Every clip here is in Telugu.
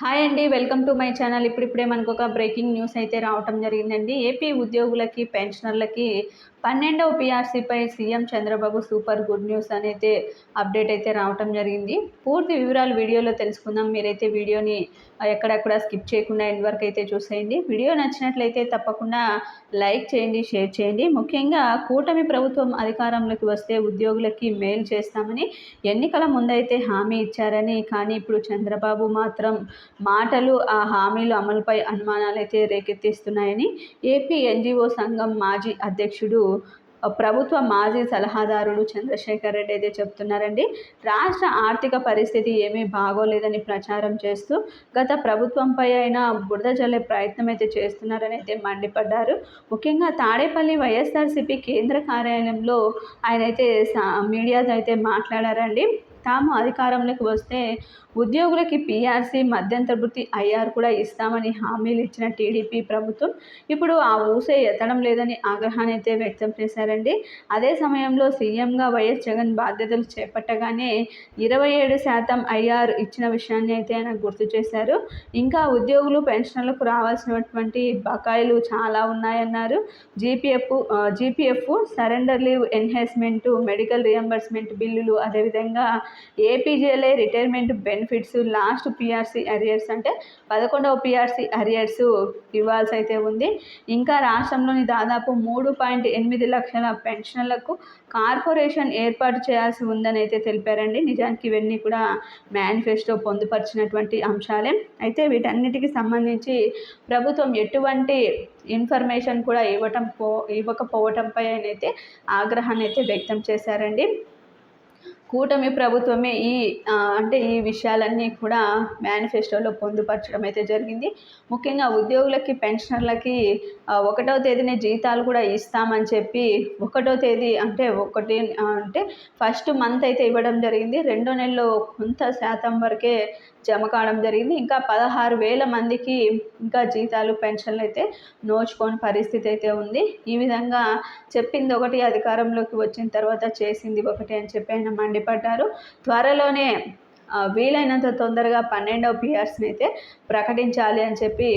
హాయ్ అండి వెల్కమ్ టు మై ఛానల్. ఇప్పుడిప్పుడే మనకు ఒక బ్రేకింగ్ న్యూస్ అయితే రావటం జరిగిందండి. ఏపీ ఉద్యోగులకి పెన్షనర్లకి పన్నెండవ పిఆర్సీపై CM Chandrababu super good news అనేది అప్డేట్ అయితే రావటం జరిగింది. పూర్తి వివరాలు వీడియోలో తెలుసుకుందాం. మీరైతే వీడియోని ఎక్కడెక్కడ స్కిప్ చేయకుండా ఎండ్ వరకు అయితే చూసేయండి. వీడియో నచ్చినట్లయితే తప్పకుండా లైక్ చేయండి షేర్ చేయండి. ముఖ్యంగా కూటమి ప్రభుత్వం అధికారంలోకి వస్తే ఉద్యోగులకి మేలు చేస్తామని ఎన్నికల ముందైతే హామీ ఇచ్చారని కానీ ఇప్పుడు చంద్రబాబు మాత్రం మాటలు ఆ హామీలు అమలుపై అనుమానాలు అయితే రేకెత్తిస్తున్నాయని ఏపీ ఎన్జిఓ సంఘం మాజీ అధ్యక్షుడు ప్రభుత్వ మాజీ సలహాదారుడు చంద్రశేఖర్ రెడ్డి అయితే చెప్తున్నారండి. రాష్ట్ర ఆర్థిక పరిస్థితి ఏమీ బాగోలేదని ప్రచారం చేస్తూ గత ప్రభుత్వంపై అయినా బురద జల్లే ప్రయత్నం అయితే చేస్తున్నారని అయితే మండిపడ్డారు. ముఖ్యంగా తాడేపల్లి వైఎస్ఆర్సీపీ కేంద్ర కార్యాలయంలో ఆయన అయితే మీడియాతో అయితే మాట్లాడారండి. తాము అధికారంలోకి వస్తే ఉద్యోగులకి పీఆర్సీ మధ్యంతర వృత్తి ఐఆర్ కూడా ఇస్తామని హామీలు ఇచ్చిన టీడీపీ ప్రభుత్వం ఇప్పుడు ఆ ఊసే ఎత్తడం లేదని ఆగ్రహాన్ని అయితే వ్యక్తం చేశారండి. అదే సమయంలో సీఎంగా వైఎస్ జగన్ బాధ్యతలు చేపట్టగానే ఇరవై ఏడు శాతం ఐఆర్ ఇచ్చిన విషయాన్ని అయితే ఆయన గుర్తు చేశారు. ఇంకా ఉద్యోగులు పెన్షన్లకు రావాల్సినటువంటి బకాయిలు చాలా ఉన్నాయన్నారు. GPF GPF surrender leave enhancement medical reimbursement బిల్లులు అదేవిధంగా APGLI retirement benefits last PRC arrears అంటే పదకొండవ పిఆర్సీ అరియర్స్ ఇవ్వాల్సి అయితే ఉంది. ఇంకా రాష్ట్రంలోని దాదాపు మూడు పాయింట్ ఎనిమిది లక్షల పెన్షన్లకు కార్పొరేషన్ ఏర్పాటు చేయాల్సి ఉందని అయితే తెలిపారండి. నిజానికి ఇవన్నీ కూడా మేనిఫెస్టో పొందుపరిచినటువంటి అంశాలే. అయితే వీటన్నిటికి సంబంధించి ప్రభుత్వం ఎటువంటి ఇన్ఫర్మేషన్ కూడా ఇవ్వటం పో ఇవ్వకపోవటంపై అయితే ఆగ్రహాన్ని అయితే వ్యక్తం చేశారండి. కూటమి ప్రభుత్వమే ఈ అంటే ఈ విషయాలన్నీ కూడా మేనిఫెస్టోలో పొందుపరచడం అయితే జరిగింది. ముఖ్యంగా ఉద్యోగులకి పెన్షనర్లకి ఒకటో తేదీనే జీతాలు కూడా ఇస్తామని చెప్పి ఒకటో తేదీ అంటే ఒకటి అంటే ఫస్ట్ మంత్ అయితే ఇవ్వడం జరిగింది. రెండో నెలలో కొంత శాతం వరకే జమ కావడం జరిగింది. ఇంకా పదహారు వేల మందికి ఇంకా జీతాలు పెన్షన్లు అయితే నోచుకోని పరిస్థితి అయితే ఉంది. ఈ విధంగా చెప్పింది ఒకటి అధికారంలోకి వచ్చిన తర్వాత చేసింది ఒకటి అని చెప్పి ఆయన మండిపడ్డారు. త్వరలోనే వీలైనంత తొందరగా పన్నెండవ పిఆర్స్ని అయితే ప్రకటించాలి అని చెప్పి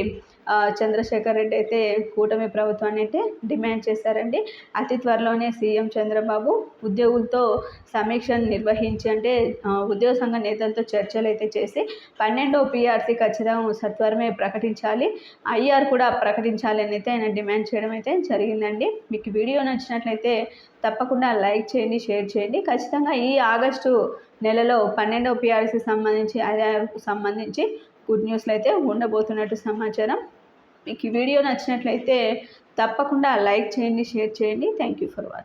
చంద్రశేఖర్ రెడ్డి అయితే కూటమి ప్రభుత్వాన్ని అయితే డిమాండ్ చేశారండి. అతి త్వరలోనే సీఎం చంద్రబాబు ఉద్యోగులతో సమీక్షను నిర్వహించి అంటే ఉద్యోగ సంఘ నేతలతో చర్చలు అయితే చేసి పన్నెండో పీఆర్సీ ఖచ్చితంగా సత్వరమే ప్రకటించాలి. ఐఆర్ కూడా ప్రకటించాలి అని అయితే ఆయన డిమాండ్ చేయడం అయితే జరిగిందండి. మీకు వీడియో నచ్చినట్లయితే తప్పకుండా లైక్ చేయండి షేర్ చేయండి. ఖచ్చితంగా ఈ ఆగస్టు నెలలో పన్నెండవ పీఆర్సీ సంబంధించి ఐఆర్కు సంబంధించి గుడ్ న్యూస్లు అయితే ఉండబోతున్నట్టు సమాచారం. మీకు ఈ వీడియో నచ్చినట్లయితే తప్పకుండా లైక్ చేయండి షేర్ చేయండి. Thank you for watching.